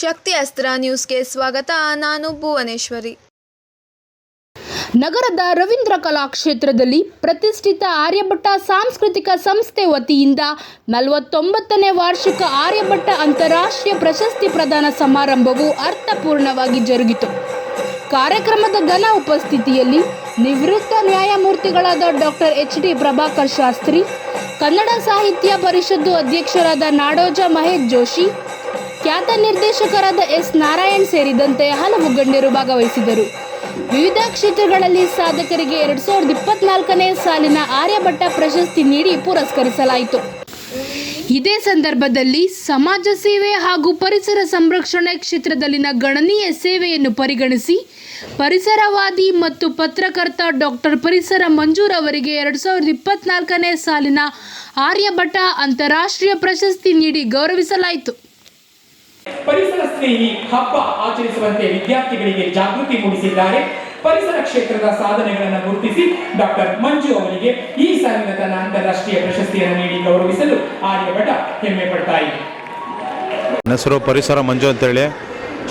ಶಕ್ತಿ ಅಸ್ತ್ರ ನ್ಯೂಸ್ಗೆ ಸ್ವಾಗತ. ನಾನು ಭುವನೇಶ್ವರಿ. ನಗರದ ರವೀಂದ್ರ ಕಲಾಕ್ಷೇತ್ರದಲ್ಲಿ ಪ್ರತಿಷ್ಠಿತ ಆರ್ಯಭಟ್ಟ ಸಾಂಸ್ಕೃತಿಕ ಸಂಸ್ಥೆ ವತಿಯಿಂದ ನಲವತ್ತೊಂಬತ್ತನೇ ವಾರ್ಷಿಕ ಆರ್ಯಭಟ್ಟ ಅಂತಾರಾಷ್ಟ್ರೀಯ ಪ್ರಶಸ್ತಿ ಪ್ರದಾನ ಸಮಾರಂಭವು ಅರ್ಥಪೂರ್ಣವಾಗಿ ಜರುಗಿತು. ಕಾರ್ಯಕ್ರಮದ ಘನ ಉಪಸ್ಥಿತಿಯಲ್ಲಿ ನಿವೃತ್ತ ನ್ಯಾಯಮೂರ್ತಿಗಳಾದ doctor H D Prabhakar Shastri, Kannada Sahitya Parishat ಅಧ್ಯಕ್ಷರಾದ ನಾಡೋಜ ಮಹೇಶ್ ಜೋಶಿ ಖ್ಯಾತ ನಿರ್ದೇಶಕರಾದ ಎಸ್ ನಾರಾಯಣ್ ಸೇರಿದಂತೆ ಹಲವು ಗಣ್ಯರು ಭಾಗವಹಿಸಿದರು. ವಿವಿಧ ಕ್ಷೇತ್ರಗಳಲ್ಲಿ ಸಾಧಕರಿಗೆ ಎರಡು ಸಾವಿರದ ಇಪ್ಪತ್ನಾಲ್ಕನೇ ಸಾಲಿನ ಆರ್ಯಭಟ್ಟ ಪ್ರಶಸ್ತಿ ನೀಡಿ ಪುರಸ್ಕರಿಸಲಾಯಿತು. ಇದೇ ಸಂದರ್ಭದಲ್ಲಿ ಸಮಾಜ ಸೇವೆ ಹಾಗೂ ಪರಿಸರ ಸಂರಕ್ಷಣೆ ಕ್ಷೇತ್ರದಲ್ಲಿನ ಗಣನೀಯ ಸೇವೆಯನ್ನು ಪರಿಗಣಿಸಿ ಪರಿಸರವಾದಿ ಮತ್ತು ಪತ್ರಕರ್ತ ಡಾಕ್ಟರ್ ಪರಿಸರ ಮಂಜೂರ್ ಅವರಿಗೆ ಎರಡು ಸಾವಿರದ ಇಪ್ಪತ್ನಾಲ್ಕನೇ ಸಾಲಿನ ಆರ್ಯಭಟ ಅಂತಾರಾಷ್ಟ್ರೀಯ ಪ್ರಶಸ್ತಿ ನೀಡಿ ಗೌರವಿಸಲಾಯಿತು. ಪರಿಸರ ಸ್ನೇಹಿ ಹಬ್ಬ ಆಚರಿಸುವಂತೆ ವಿದ್ಯಾರ್ಥಿಗಳಿಗೆ ಜಾಗೃತಿ ಮೂಡಿಸಿದ್ದಾರೆ. ಪರಿಸರ ಕ್ಷೇತ್ರದ ಸಾಧನೆಗಳನ್ನು ಗುರುತಿಸಿ ಡಾಕ್ಟರ್ ಮಂಜು ಅವರಿಗೆ ಈ ಸಾಲಿನ ತನ್ನ ಅಂತಾರಾಷ್ಟ್ರೀಯ ಪ್ರಶಸ್ತಿಯನ್ನು ನೀಡಿ ಗೌರವಿಸಲು ಆರ್ಯಭಟ ಹೆಮ್ಮೆ ಪಡ್ತಾ ಇದೆ ಹೆಸರು ಪರಿಸರ ಮಂಜು ಅಂತೇಳಿ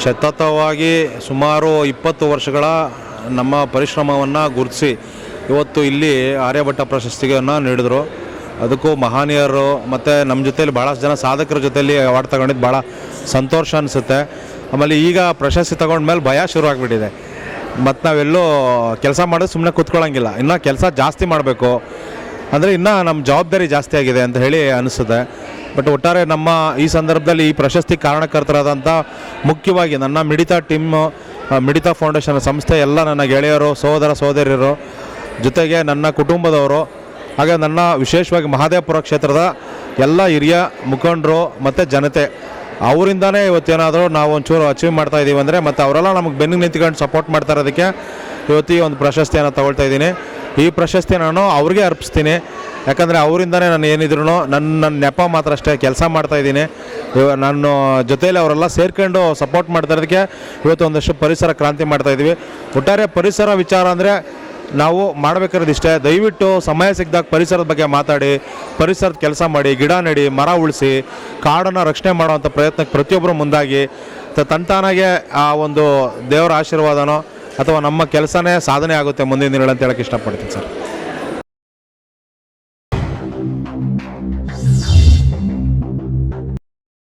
ಸತತವಾಗಿ ಸುಮಾರು ಇಪ್ಪತ್ತು ವರ್ಷಗಳ ನಮ್ಮ ಪರಿಶ್ರಮವನ್ನು ಗುರುತಿಸಿ ಇವತ್ತು ಇಲ್ಲಿ ಆರ್ಯಭಟ್ಟ ಪ್ರಶಸ್ತಿಯನ್ನು ನೀಡಿದರು. ಅದಕ್ಕೂ ಮಹಾನೀಯರು ಮತ್ತು ನಮ್ಮ ಜೊತೆಲಿ ಭಾಳಷ್ಟು ಜನ ಸಾಧಕರ ಜೊತೆಯಲ್ಲಿ ಅವಾರ್ಡ್ ತಗೊಂಡಿದ್ದು ಭಾಳ ಸಂತೋಷ ಅನಿಸುತ್ತೆ. ಆಮೇಲೆ ಈಗ ಪ್ರಶಸ್ತಿ ತಗೊಂಡ್ಮೇಲೆ ಭಯ ಶುರು ಆಗಿಬಿಟ್ಟಿದೆ. ಮತ್ತು ನಾವೆಲ್ಲೂ ಕೆಲಸ ಮಾಡೋದು ಸುಮ್ಮನೆ ಕೂತ್ಕೊಳ್ಳೋಂಗಿಲ್ಲ ಇನ್ನೂ ಕೆಲಸ ಜಾಸ್ತಿ ಮಾಡಬೇಕು. ಅಂದರೆ ಇನ್ನೂ ನಮ್ಮ ಜವಾಬ್ದಾರಿ ಜಾಸ್ತಿ ಆಗಿದೆ ಅಂತ ಹೇಳಿ ಅನಿಸುತ್ತೆ. ಬಟ್ ಒಟ್ಟಾರೆ ನಮ್ಮ ಈ ಸಂದರ್ಭದಲ್ಲಿ ಈ ಪ್ರಶಸ್ತಿ ಕಾರಣಕರ್ತರಾದಂಥ ಮುಖ್ಯವಾಗಿ ನನ್ನ ಮಿಡಿತ ಟೀಮ್ ಮಿಡಿತ ಫೌಂಡೇಶನ್ ಸಂಸ್ಥೆ ಎಲ್ಲ ನನ್ನ ಗೆಳೆಯರು ಸಹೋದರ ಸಹೋದರಿಯರು ಜೊತೆಗೆ ನನ್ನ ಕುಟುಂಬದವರು ಹಾಗೆ ನನ್ನ ವಿಶೇಷವಾಗಿ ಮಹಾದೇವಪುರ ಕ್ಷೇತ್ರದ ಎಲ್ಲ ಹಿರಿಯ ಮುಖಂಡರು ಮತ್ತು ಜನತೆ, ಅವರಿಂದನೇ ಇವತ್ತೇನಾದರೂ ನಾವು ಒಂಚೂರು ಅಚೀವ್ ಮಾಡ್ತಾ ಇದ್ದೀವಿ ಅಂದರೆ ಮತ್ತು ಅವರೆಲ್ಲ ನಮಗೆ ಬೆನ್ನಿಗೆ ನಿಂತ್ಕೊಂಡು ಸಪೋರ್ಟ್ ಮಾಡ್ತಾ ಇರೋದಕ್ಕೆ ಇವತ್ತು ಒಂದು ಪ್ರಶಸ್ತಿಯನ್ನು ತಗೊಳ್ತಾ ಇದ್ದೀನಿ. ಈ ಪ್ರಶಸ್ತಿ ನಾನು ಅವ್ರಿಗೆ ಅರ್ಪಿಸ್ತೀನಿ. ಯಾಕಂದರೆ ಅವರಿಂದನೇ ನಾನು ಏನಿದ್ರು ನನ್ನ ನನ್ನ ನೆಪ ಮಾತ್ರ ಅಷ್ಟೇ ಕೆಲಸ ಮಾಡ್ತಾ ಇದ್ದೀನಿ. ನನ್ನ ನಾನು ಜೊತೆಯಲ್ಲಿ ಅವರೆಲ್ಲ ಸೇರ್ಕೊಂಡು ಸಪೋರ್ಟ್ ಮಾಡ್ತಾ ಇರೋದಕ್ಕೆ ಇವತ್ತು ಒಂದಷ್ಟು ಪರಿಸರ ಕ್ರಾಂತಿ ಮಾಡ್ತಾ ಇದ್ದೀವಿ. ಒಟ್ಟಾರೆ ಪರಿಸರ ವಿಚಾರ ಅಂದರೆ ನಾವು ಮಾಡಬೇಕಾದ್ರೆ ಇಷ್ಟೇ. ದಯವಿಟ್ಟು ಸಮಯ ಸಿಕ್ಕಿದಾಗ ಪರಿಸರದ ಬಗ್ಗೆ ಮಾತಾಡಿ, ಪರಿಸರದ ಕೆಲಸ ಮಾಡಿ, ಗಿಡ ನೆಡಿ, ಮರ ಉಳಿಸಿ, ಕಾಡನ್ನು ರಕ್ಷಣೆ ಮಾಡುವಂಥ ಪ್ರಯತ್ನಕ್ಕೆ ಪ್ರತಿಯೊಬ್ಬರು ಮುಂದಾಗಿ. ತಂತಾನಾಗೆ ಆ ಒಂದು ದೇವರ ಆಶೀರ್ವಾದನೋ ಅಥವಾ ನಮ್ಮ ಕೆಲಸನೇ ಸಾಧನೆ ಆಗುತ್ತೆ ಮುಂದಿನ ದಿನಗಳಂತ ಹೇಳಕ್ಕೆ ಇಷ್ಟಪಡ್ತೀನಿ ಸರ್.